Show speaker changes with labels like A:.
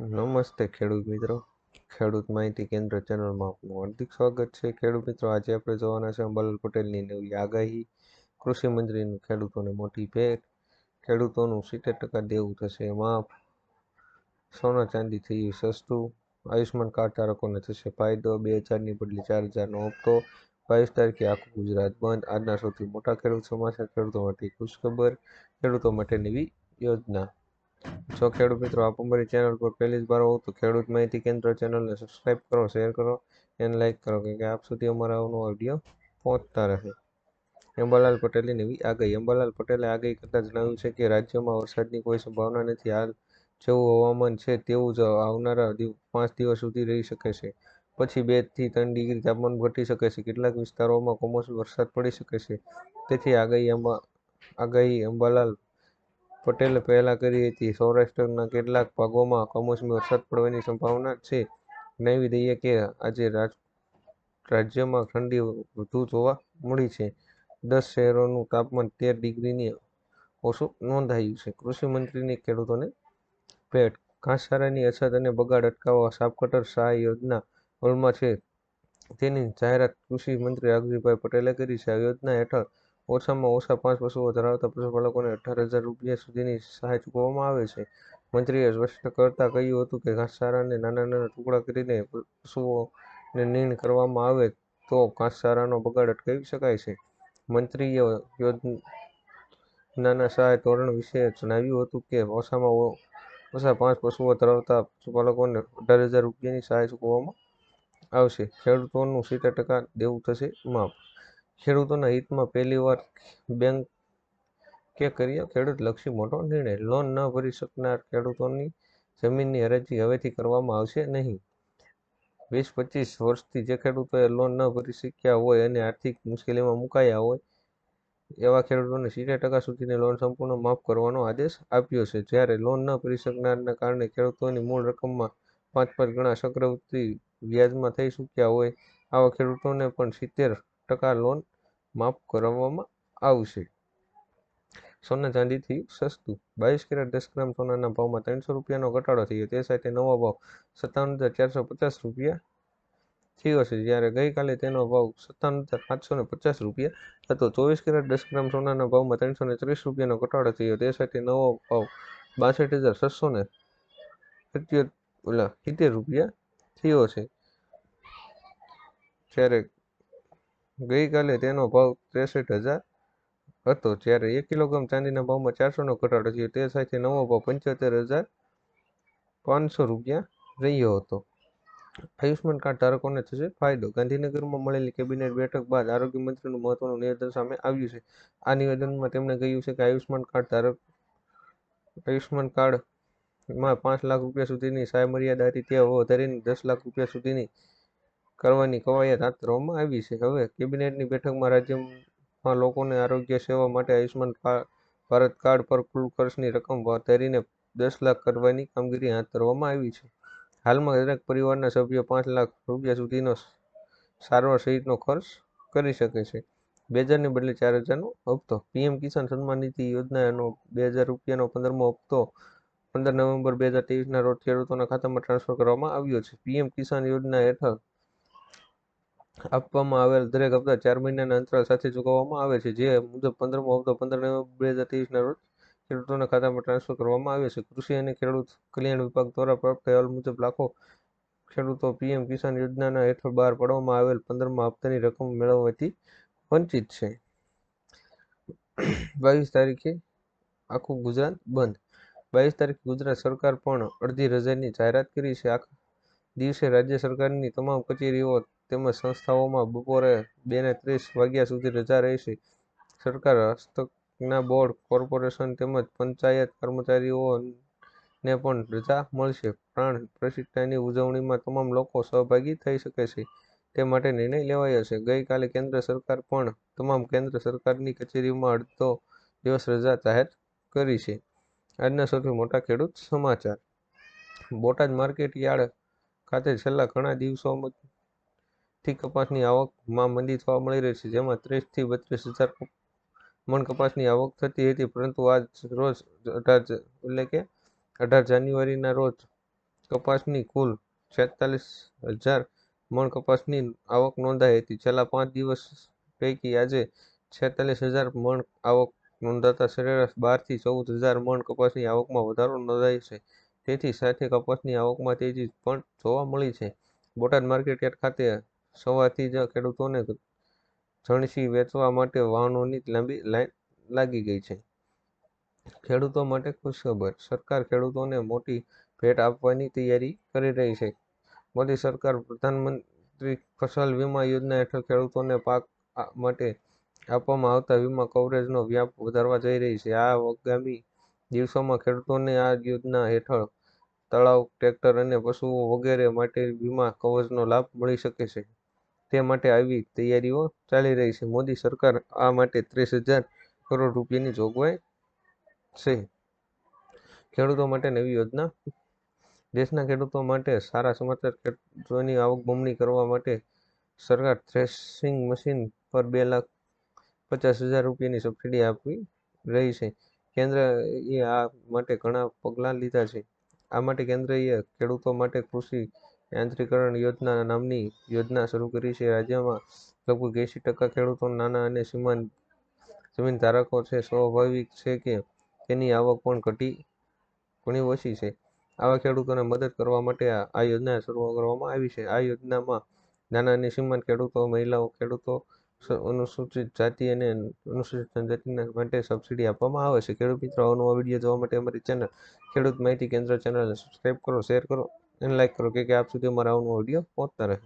A: નમસ્તે ખેડૂત મિત્રો. ખેડૂત માહિતી કેન્દ્ર ચેનલમાં આપનું હાર્દિક સ્વાગત છે. ખેડૂત મિત્રો, આજે આપણે જોવાના છે અંબાલાલ પટેલની નવી આગાહી. કૃષિ મંત્રીનું ખેડૂતોને મોટી ભેટ. ખેડૂતોનું સિત્તેર ટકા દેવું થશે, માફ. સોના ચાંદી થયું સસ્તું. આયુષ્માન કાર્ડ ધારકોને થશે ફાયદો, બે હજારની બદલે ચાર હજારનો હપ્તો. બાવીસ તારીખે આખું ગુજરાત બંધ. આજના સૌથી મોટા ખેડૂત સમાચાર, ખેડૂતો માટે ખુશખબર, ખેડૂતો માટે નવી યોજના. જો ખેડૂત મિત્રો આપ અમારી ચેનલ પર પહેલી જ વાર હોવ તો ખેડૂત માહિતી કેન્દ્ર ચેનલને સબસ્ક્રાઈબ કરો શેર કરો અને લાઇક કરો કે આપ સુધી અમારા આવનો વીડિયો પહોંચતા રહે. અંબાલાલ પટેલની નવી આગાહી. અંબાલાલ પટેલે આગાહી કરતાં જણાવ્યું છે કે રાજ્યમાં વરસાદની કોઈ સંભાવના નથી. હાલ જેવું હવામાન છે તેવું જ આવનારા પાંચ દિવસ સુધી રહી શકે છે. પછી બેથી ત્રણ ડિગ્રી તાપમાન ઘટી શકે છે. કેટલાક વિસ્તારોમાં કમોસમી વરસાદ પડી શકે છે. તેથી આગાહી આગાહી અંબાલાલ પટેલે પહેલા કરી હતી. સૌરાષ્ટ્રના કેટલાક ભાગોમાં કમોસમી વરસાદ પડવાની સંભાવના છે. જણાવી દઈએ કે આજે રાજ્યમાં ઠંડી વધુ જોવા મળી છે. દસ શહેરોનું તાપમાન તેર ડિગ્રીની ઓછું નોંધાયું છે. કૃષિ મંત્રીની ખેડૂતોને ભેટ, ઘાસચારાની અછત અને બગાડ અટકાવવા સાપકટર સહાય યોજના અમલમાં છે. તેની જાહેરાત કૃષિ મંત્રી રાઘુજીભાઈ પટેલે કરી છે. આ યોજના હેઠળ ઓછામાં ઓછા પાંચ પશુઓ ધરાવતા પશુપાલકોને અઢાર હજાર રૂપિયા સુધીની સહાય ચૂકવવામાં આવે છે. મંત્રીએ સ્પષ્ટ કરતાં કહ્યું હતું કે ઘાસચારાને નાના નાના ટુકડા કરીને પશુઓને નીણ કરવામાં આવે તો ઘાસચારાનો બગાડ અટકાવી શકાય છે. મંત્રીએ યોજનાના સહાય ધોરણ વિશે જણાવ્યું હતું કે ઓછામાં ઓછા પાંચ પશુઓ ધરાવતા પશુપાલકોને અઢાર હજાર રૂપિયાની સહાય ચૂકવવામાં આવશે. ખેડૂતોનું સિત્તેર ટકા દેવું થશે. માફ. ખેડૂતોના હિતમાં પહેલીવાર બેંકે કર્યો. ખેડૂતલક્ષી મોટો નિર્ણય. લોન ન ભરી શકનાર ખેડૂતોની જમીનની હરાજી હવેથી કરવામાં આવશે નહીં. વીસ પચીસ વર્ષથી જે ખેડૂતોએ લોન ન ભરી શક્યા હોય અને આર્થિક મુશ્કેલીમાં મુકાયા હોય, એવા ખેડૂતોને સિત્તેર ટકા સુધીની લોન સંપૂર્ણ માફ કરવાનો આદેશ આપ્યો છે. જ્યારે લોન ન ભરી શકનારના કારણે ખેડૂતોની મૂળ રકમમાં પાંચ પાંચ ગણા ચક્રવૃત્તિ વ્યાજમાં થઈ ચૂક્યા હોય, આવા ખેડૂતોને પણ સિત્તેર ટકા લોન માફ કરવામાં આવશે. સોના ચાંદીથી સસ્તું. બાવીસ કેરેટ દસ ગ્રામ સોનાના ભાવમાં ત્રણસો રૂપિયાનો ઘટાડો થયો. તે સાથે નવો ભાવ સત્તાવન હજાર ચારસો પચાસ રૂપિયા થયો છે. જ્યારે ગઈકાલે તેનો ભાવ સત્તાવન હજાર પાંચસો ને પચાસ રૂપિયા હતો. ચોવીસ કેરેટ દસ ગ્રામ સોનાના ભાવમાં ત્રણસો ને ત્રીસ રૂપિયાનો ઘટાડો થયો. તે સાથે નવો ભાવ બાસઠ હજાર છસો ને ઓલા સિત્તેર રૂપિયા થયો છે. જ્યારે ગઈકાલે તેનો ભાવ ત્રેસઠ હજાર હતો, જ્યારે એક કિલોગ્રામ ચાંદીના ભાવમાં ચારસોનો ઘટાડો થયો. તે સાથે નવો ભાવ પંચોતેર હજાર પાંચસો રૂપિયા રહ્યો હતો. આયુષ્માન કાર્ડ ધારકોને થશે ફાયદો. ગાંધીનગરમાં મળેલી કેબિનેટ બેઠક બાદ આરોગ્ય મંત્રીનું મહત્વનું નિવેદન સામે આવ્યું છે. આ નિવેદનમાં તેમણે કહ્યું છે કે આયુષ્માન કાર્ડ ધારક આયુષ્માન કાર્ડમાં પાંચ લાખ રૂપિયા સુધીની સહાય મર્યાદા હતી. તે વધારીને દસ લાખ રૂપિયા સુધીની કરવાની કવાયત હાથ ધરવામાં આવી છે. હવે કેબિનેટની બેઠકમાં રાજ્યમાં લોકોને આરોગ્ય સેવા માટે આયુષ્માન ભારત કાર્ડ પર કુલ ખર્ચની રકમ વધારીને દસ લાખ કરવાની કામગીરી હાથ ધરવામાં આવી છે. હાલમાં દરેક પરિવારના સભ્યો પાંચ લાખ રૂપિયા સુધીનો સારવાર સહિતનો ખર્ચ કરી શકે છે. બે હજારની બદલે ચાર હજારનો હપ્તો. પીએમ કિસાન સન્માન નિધિ યોજનાનો બે હજાર રૂપિયાનો પંદરમો હપ્તો પંદર નવેમ્બર બે હજાર ના રોજ ખેડૂતોના ખાતામાં ટ્રાન્સફર કરવામાં આવ્યો છે. પીએમ કિસાન યોજના હેઠળ આપવામાં આવેલ દરેક હપ્તા ચાર મહિનાના અંતરાલ સાથે ચૂકવવામાં આવે છે, જે મુજબ પંદરમો હપ્તો પંદર નવેમ્બર બે હજાર ત્રેવીસના રોજ ખેડૂતોના ખાતામાં ટ્રાન્સફર કરવામાં આવે છે. કૃષિ અને ખેડૂત કલ્યાણ વિભાગ દ્વારા પ્રાપ્ત અહેવાલ મુજબ લાખો ખેડૂતો પીએમ કિસાન યોજનાના હેઠળ બહાર પાડવામાં આવેલ પંદરમા હપ્તાની રકમ મેળવવાથી વંચિત છે. બાવીસ તારીખે આખું ગુજરાત બંધ. બાવીસ તારીખે ગુજરાત સરકાર પણ અડધી રજાની જાહેરાત કરી છે. આખા દિવસે રાજ્ય સરકારની તમામ કચેરીઓ તેમજ સંસ્થાઓમાં બપોરે બે ને ત્રીસ વાગ્યા સુધી રજા રહેશે સરકાર હસ્તકના બોર્ડ, કોર્પોરેશન તેમજ પંચાયત કર્મચારીઓને પણ રજા મળશે. પ્રાણ પ્રતિષ્ઠાની ઉજવણીમાં તમામ લોકો સહભાગી થઈ શકે છે. તે માટે નિર્ણય લેવાયો છે. ગઈકાલે કેન્દ્ર સરકાર પણ તમામ કેન્દ્ર સરકારની કચેરીમાં અડધો દિવસ રજા જાહેર કરી છે. આજના સૌથી મોટા ખેડૂત સમાચાર. બોટાદ માર્કેટ યાર્ડ ખાતે છેલ્લા ઘણા દિવસોથી કપાસની આવકમાં મંદી જોવા મળી રહી છે. જેમાં ત્રીસથી બત્રીસ હજાર મણ કપાસની આવક થતી હતી, પરંતુ આજ રોજ અઢાર એટલે કે અઢાર જાન્યુઆરીના રોજ કપાસની કુલ છેતાલીસ હજાર મણ કપાસની આવક નોંધાઈ હતી. છેલ્લા પાંચ દિવસ પૈકી આજે છેતાલીસ હજાર મણ આવક નોંધાતા સરેરાશ બારથી ચૌદ હજાર મણ કપાસની આવકમાં વધારો નોંધાયો છે. તેથી સાથે કપાસની આવકમાં તેજી પણ જોવા મળી છે. બોટાદ માર્કેટયાર્ડ ખાતે સવારથી જ ખેડૂતોને જણસી વેચવા માટે વાહનોની લાંબી લાઈન લાગી ગઈ છે. ખેડૂતો માટે ખુશખબર, સરકાર ખેડૂતોને મોટી ભેટ આપવાની તૈયારી કરી રહી છે. મોદી સરકાર પ્રધાનમંત્રી ફસલ વીમા યોજના હેઠળ ખેડૂતોને પાક માટે આપવામાં આવતા વીમા કવરેજનો વ્યાપ વધારવા જઈ રહી છે. આગામી દિવસોમાં ખેડૂતોને આ યોજના હેઠળ તળાવ, ટ્રેક્ટર અને પશુઓ વગેરે માટે વીમા કવચનો લાભ મળી શકે છે. તે માટે આવી તૈયારીઓ ચાલી રહી છે. મોદી સરકાર આ માટે ત્રીસ હજાર કરોડ રૂપિયાની જોગવાઈ છે. ખેડૂતો માટે નવી યોજના. દેશના ખેડૂતો માટે સારા સમાચાર ખેડૂતોની આવક બમણી કરવા માટે સરકાર થ્રેસિંગ મશીન પર બે લાખ પચાસ હજાર રૂપિયાની સબસિડી આપી રહી છે. કેન્દ્રએ આ માટે ઘણા પગલાં લીધા છે. આ માટે કેન્દ્રએ ખેડૂતો માટે કૃષિ યાંત્રીકરણ યોજના નામની યોજના શરૂ કરી છે. રાજ્યમાં લગભગ એંસી ટકા ખેડૂતો નાના અને સીમાંત જમીન ધારકો છે. સ્વાભાવિક છે કે તેની આવક પણ ઘટી ઘણી ઓછી છે. આવા ખેડૂતોને મદદ કરવા માટે આ યોજના શરૂ કરવામાં આવી છે. આ યોજનામાં નાના અને સીમાંત ખેડૂતો, મહિલાઓ ખેડૂતો અનુસૂચિત જાતિ અને અનુસૂચિત જનજાતિના માટે સબસિડી આપવામાં આવે છે. ખેડૂત મિત્રો અવનવા વીડિયો જોવા માટે અમારી ચેનલ ખેડૂત માહિતી કેન્દ્ર ચેનલને સબસ્ક્રાઈબ કરો શેર કરો. અને લાઈક કરો કે આપ સુધી અમારા આવનો ઓડિયો પહોંચતા રહે